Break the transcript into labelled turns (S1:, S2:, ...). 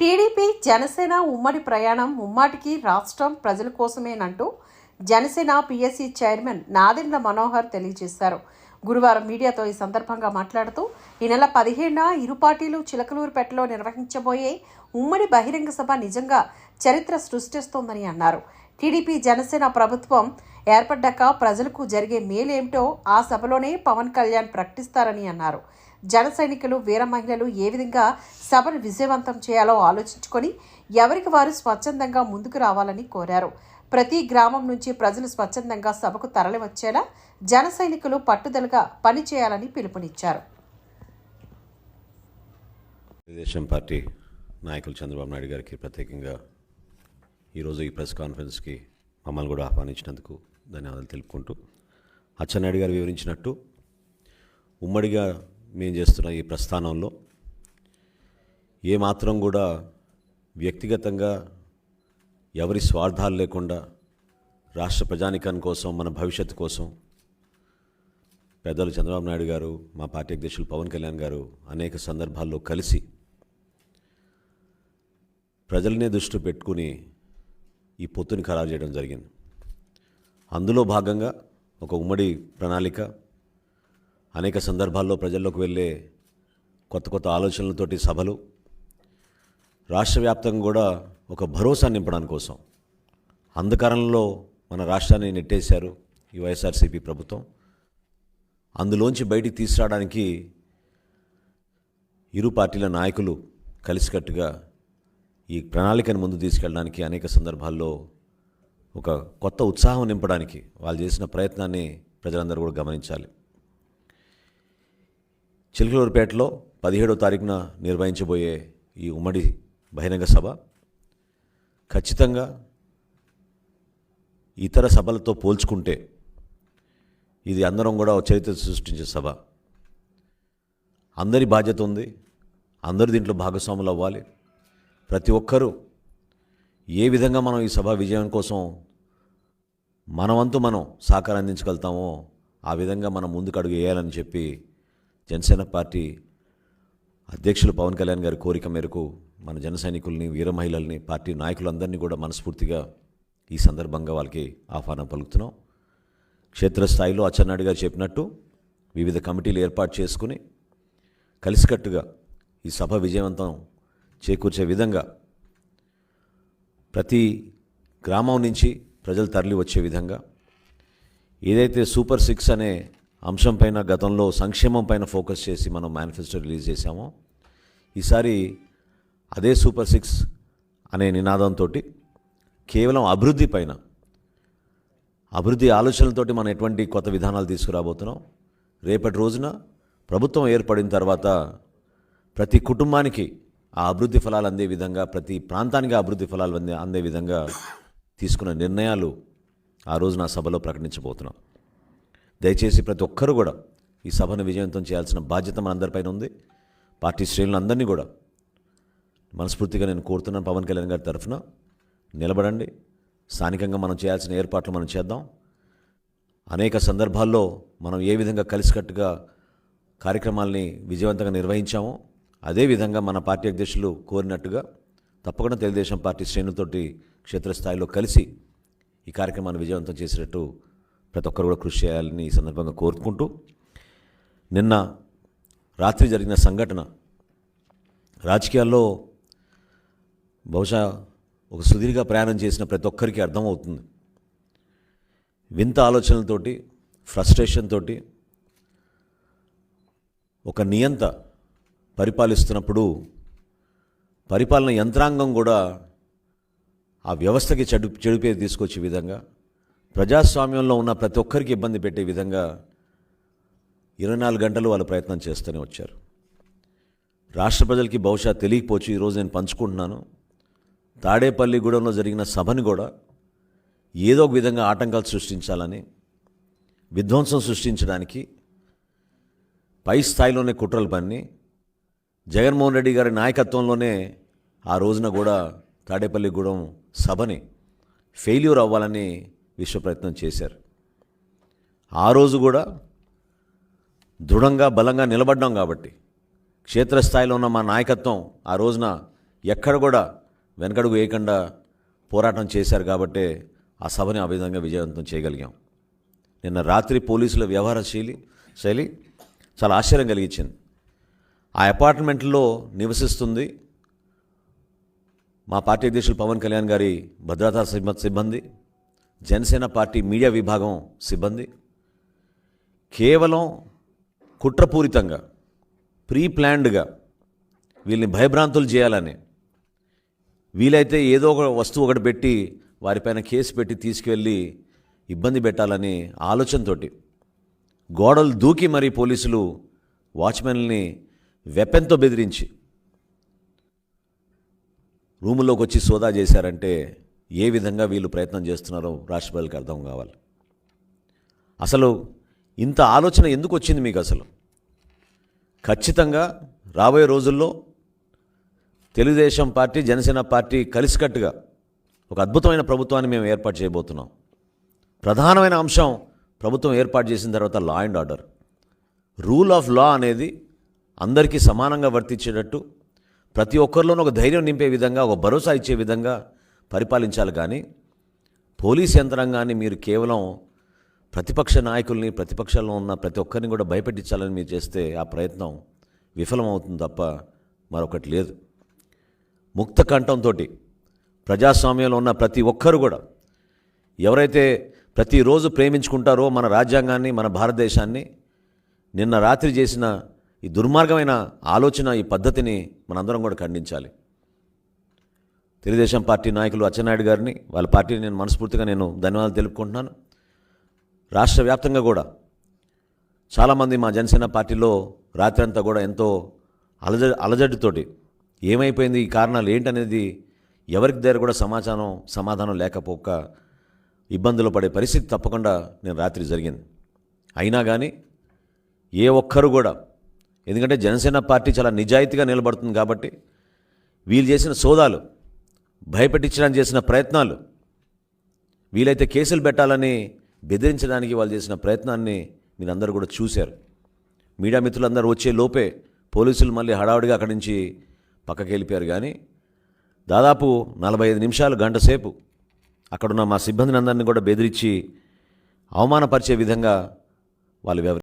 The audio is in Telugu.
S1: టీడీపీ జనసేన ఉమ్మడి ప్రయాణం ముమ్మాటికి రాష్ట్రం ప్రజల కోసమేనంటూ జనసేన పిఎస్సి చైర్మన్ నాదెండ్ల మనోహర్ తెలియజేశారు. గురువారం మీడియాతో ఈ సందర్భంగా మాట్లాడుతూ ఈ నెల పదిహేడున ఇరు పార్టీలు చిలకలూరుపేటలో నిర్వహించబోయే ఉమ్మడి బహిరంగ సభ నిజంగా చరిత్ర సృష్టిస్తోందని అన్నారు. టీడీపీ జనసేన ప్రభుత్వం ఏర్పడ్డాక ప్రజలకు జరిగే మేలేమిటో ఆ సభలోనే పవన్ కళ్యాణ్ ప్రకటిస్తారని అన్నారు. జన సైనికులు వీర మహిళలు ఏ విధంగా సభను విజయవంతం చేయాలో ఆలోచించుకొని ఎవరికి వారు స్వచ్ఛందంగా ముందుకు రావాలని కోరారు. ప్రతి గ్రామం నుంచి ప్రజలు స్వచ్ఛందంగా సభకు తరలివచ్చేలా జన సైనికులు పట్టుదలగా పనిచేయాలని పిలుపునిచ్చారు.
S2: తెలుగుదేశం పార్టీ నాయకులు చంద్రబాబు నాయుడు గారికి ప్రత్యేకంగా ఈరోజు ఈ ప్రెస్ కాన్ఫరెన్స్కి మమ్మల్ని కూడా ఆహ్వానించినందుకు ధన్యవాదాలు తెలుపుకుంటూ అచ్చెన్నాయుడు గారు వివరించినట్టు ఉమ్మడిగా మేము చేస్తున్న ఈ ప్రస్థానంలో ఏమాత్రం కూడా వ్యక్తిగతంగా ఎవరి స్వార్థాలు లేకుండా రాష్ట్ర ప్రజానికం కోసం మన భవిష్యత్తు కోసం పెద్దలు చంద్రబాబు నాయుడు గారు మా పార్టీ అధ్యక్షులు పవన్ కళ్యాణ్ గారు అనేక సందర్భాల్లో కలిసి ప్రజలనే దృష్టి పెట్టుకుని ఈ పొత్తుని ఖరారు చేయడం జరిగింది. అందులో భాగంగా ఒక ఉమ్మడి ప్రణాళిక అనేక సందర్భాల్లో ప్రజల్లోకి వెళ్ళే కొత్త కొత్త ఆలోచనలతోటి సభలు రాష్ట్ర వ్యాప్తంగా కూడా ఒక భరోసా నింపడానికి కోసం అంధకారంలో మన రాష్ట్రాన్ని నెట్టేశారు ఈ వైఎస్ఆర్సీపీ ప్రభుత్వం. అందులోంచి బయటికి తీసుకురావడానికి ఇరు పార్టీల నాయకులు కలిసికట్టుగా ఈ ప్రణాళికను ముందు తీసుకెళ్ళడానికి అనేక సందర్భాల్లో ఒక కొత్త ఉత్సాహం నింపడానికి వాళ్ళు చేసిన ప్రయత్నాన్ని ప్రజలందరూ కూడా గమనించాలి. చిలకలూరుపేటలో పదిహేడో తారీఖున నిర్వహించబోయే ఈ ఉమ్మడి బహిరంగ సభ ఖచ్చితంగా ఇతర సభలతో పోల్చుకుంటే ఇది అందరం కూడా చరిత్ర సృష్టించే సభ. అందరి బాధ్యత ఉంది అందరు దీంట్లో భాగస్వాములు అవ్వాలి. ప్రతి ఒక్కరూ ఏ విధంగా మనం ఈ సభ విజయం కోసం మనవంతు మనం సహకారం అందించగలుగుతామో ఆ విధంగా మనం ముందుకు అడుగు వేయాలని చెప్పి జనసేన పార్టీ అధ్యక్షులు పవన్ కళ్యాణ్ గారి కోరిక మేరకు మన జన సైనికుల్ని వీర మహిళల్ని పార్టీ నాయకులందరినీ కూడా మనస్ఫూర్తిగా ఈ సందర్భంగా వాళ్ళకి ఆహ్వానం పలుకుతున్నాం. క్షేత్రస్థాయిలో అచ్చెన్నాయుడు గారు చెప్పినట్టు వివిధ కమిటీలు ఏర్పాటు చేసుకుని కలిసికట్టుగా ఈ సభ విజయవంతం చేకూర్చే విధంగా ప్రతి గ్రామం నుంచి ప్రజలు తరలి వచ్చే విధంగా ఏదైతే సూపర్ సిక్స్ అనే అంశం పైన గతంలో సంక్షేమం పైన ఫోకస్ చేసి మనం మేనిఫెస్టో రిలీజ్ చేసాము ఈసారి అదే సూపర్ సిక్స్ అనే నినాదంతో కేవలం అభివృద్ధి పైన అభివృద్ధి ఆలోచనలతోటి మనం ఎటువంటి కొత్త విధానాలు తీసుకురాబోతున్నాం. రేపటి రోజున ప్రభుత్వం ఏర్పడిన తర్వాత ప్రతి కుటుంబానికి ఆ అభివృద్ధి ఫలాలు అందే విధంగా ప్రతి ప్రాంతానికి అభివృద్ధి ఫలాలు అందే అందే విధంగా తీసుకున్న నిర్ణయాలు ఆ రోజున సభలో ప్రకటించబోతున్నాం. దయచేసి ప్రతి ఒక్కరు కూడా ఈ సభను విజయవంతం చేయాల్సిన బాధ్యత మనందరిపైన ఉంది. పార్టీ శ్రేణులందరినీ కూడా మనస్ఫూర్తిగా నేను కోరుతున్నాను పవన్ కళ్యాణ్ గారి తరఫున. నిలబడండి. స్థానికంగా మనం చేయాల్సిన ఏర్పాట్లు మనం చేద్దాం. అనేక సందర్భాల్లో మనం ఏ విధంగా కలిసికట్టుగా కార్యక్రమాల్ని విజయవంతంగా నిర్వహించామో అదేవిధంగా మన పార్టీ అధ్యక్షులు కోరినట్టుగా తప్పకుండా తెలుగుదేశం పార్టీ శ్రేణులతోటి క్షేత్రస్థాయిలో కలిసి ఈ కార్యక్రమాన్ని విజయవంతం చేసినట్టు ప్రతి ఒక్కరు కూడా కృషి చేయాలని ఈ సందర్భంగా కోరుకుంటూ నిన్న రాత్రి జరిగిన సంఘటన రాజకీయాల్లో బహుశా ఒక సుదీర్ఘ ప్రయాణం చేసిన ప్రతి ఒక్కరికి అర్థమవుతుంది. వింత ఆలోచనలతోటి ఫ్రస్ట్రేషన్ తోటి ఒక నియంత పరిపాలిస్తున్నప్పుడు పరిపాలన యంత్రాంగం కూడా ఆ వ్యవస్థకి చెడు చెడుపేది తీసుకొచ్చే విధంగా ప్రజాస్వామ్యంలో ఉన్న ప్రతి ఒక్కరికి ఇబ్బంది పెట్టే విధంగా ఇరవై నాలుగు గంటలు వాళ్ళు ప్రయత్నం చేస్తూనే వచ్చారు. రాష్ట్ర ప్రజలకి బహుశా తెలియకపోవచ్చు ఈరోజు నేను పంచుకుంటున్నాను. తాడేపల్లిగూడెంలో జరిగిన సభని కూడా ఏదో ఒక విధంగా ఆటంకాలు సృష్టించాలని విధ్వంసం సృష్టించడానికి పై స్థాయిలోనే కుట్రలు పన్ని జగన్మోహన్ రెడ్డి గారి నాయకత్వంలోనే ఆ రోజున కూడా తాడేపల్లిగూడెం సభని ఫెయిల్యూర్ అవ్వాలని విశ్వ ప్రయత్నం చేశారు. ఆ రోజు కూడా దృఢంగా బలంగా నిలబడ్డాం కాబట్టి క్షేత్రస్థాయిలో ఉన్న మా నాయకత్వం ఆ రోజున ఎక్కడ కూడా వెనకడుగు వేయకుండా పోరాటం చేశారు కాబట్టే ఆ సభని ఆ విధంగా విజయవంతం చేయగలిగాం. నిన్న రాత్రి పోలీసుల వ్యవహార శైలి శైలి చాలా ఆశ్చర్యం కలిగించింది. ఆ అపార్ట్మెంట్లో నివసిస్తుంది మా పార్టీ అధ్యక్షులు పవన్ కళ్యాణ్ గారి భద్రతా సిబ్బంది జనసేన పార్టీ మీడియా విభాగం సిబ్బంది. కేవలం కుట్రపూరితంగా ప్రీ ప్లాన్డ్గా వీళ్ళని భయభ్రాంతులు చేయాలని వీలైతే ఏదో ఒక వస్తువు ఒకటి పెట్టి వారిపైన కేసు పెట్టి తీసుకువెళ్ళి ఇబ్బంది పెట్టాలని ఆలోచనతోటి గోడలు దూకి మరీ పోలీసులు వాచ్మెన్ని వెపెన్తో బెదిరించి రూములోకి వచ్చి సోదా చేశారంటే ఏ విధంగా వీళ్ళు ప్రయత్నం చేస్తున్నారో రాష్ట్రపతికి అర్థం కావాలి. అసలు ఇంత ఆలోచన ఎందుకు వచ్చింది మీకు అసలు? ఖచ్చితంగా రాబోయే రోజుల్లో తెలుగుదేశం పార్టీ జనసేన పార్టీ కలిసికట్టుగా ఒక అద్భుతమైన ప్రభుత్వాన్ని మేము ఏర్పాటు చేయబోతున్నాం. ప్రధానమైన అంశం ప్రభుత్వం ఏర్పాటు చేసిన తర్వాత law and order rule of law అనేది అందరికీ సమానంగా వర్తించేటట్టు ప్రతి ఒక్కరిలోనూ ఒక ధైర్యం నింపే విధంగా ఒక భరోసా ఇచ్చే విధంగా పరిపాలించాలి కానీ పోలీస్ యంత్రాంగాన్ని మీరు కేవలం ప్రతిపక్ష నాయకుల్ని ప్రతిపక్షంలో ఉన్న ప్రతి ఒక్కరిని కూడా భయపెట్టించాలని మీరు చేస్తే ఆ ప్రయత్నం విఫలమవుతుంది తప్ప మరొకటి లేదు. ముక్త కంఠంతో ప్రజాస్వామ్యంలో ఉన్న ప్రతి ఒక్కరు కూడా ఎవరైతే ప్రతిరోజు ప్రేమించుకుంటారో మన రాజ్యాంగాన్ని మన భారతదేశాన్ని నిన్న రాత్రి చేసిన ఈ దుర్మార్గమైన ఆలోచన ఈ పద్ధతిని మనందరం కూడా ఖండించాలి. తెలుగుదేశం పార్టీ నాయకులు అచ్చెన్నాయుడు గారిని వాళ్ళ పార్టీని నేను మనస్ఫూర్తిగా నేను ధన్యవాదాలు తెలుపుకుంటున్నాను. రాష్ట్ర వ్యాప్తంగా కూడా చాలామంది మా జనసేన పార్టీలో రాత్రంతా కూడా ఎంతో అలజ అలజడితోటి ఏమైపోయింది ఈ కారణాలు ఏంటనేది ఎవరికి దగ్గర కూడా సమాచారం సమాధానం లేకపోక ఇబ్బందులు పడే పరిస్థితి తప్పకుండా నేను రాత్రి జరిగింది. అయినా కానీ ఏ ఒక్కరు కూడా ఎందుకంటే జనసేన పార్టీ చాలా నిజాయితీగా నిలబడుతుంది కాబట్టి వీళ్ళు చేసిన సోదాలు భయపెట్టించడానికి చేసిన ప్రయత్నాలు వీలైతే కేసులు పెట్టాలని బెదిరించడానికి వాళ్ళు చేసిన ప్రయత్నాన్ని మీరందరూ కూడా చూశారు. మీడియా మిత్రులందరూ వచ్చే లోపే పోలీసులు మళ్ళీ హడావుడిగా అక్కడి నుంచి పక్కకి వెళ్ళిపోయారు కానీ దాదాపు నలభై ఐదు నిమిషాలు గంట సేపు అక్కడున్న మా సిబ్బందిని అందరినీ కూడా బెదిరించి అవమానపరిచే విధంగా వాళ్ళు వ్యవహరించారు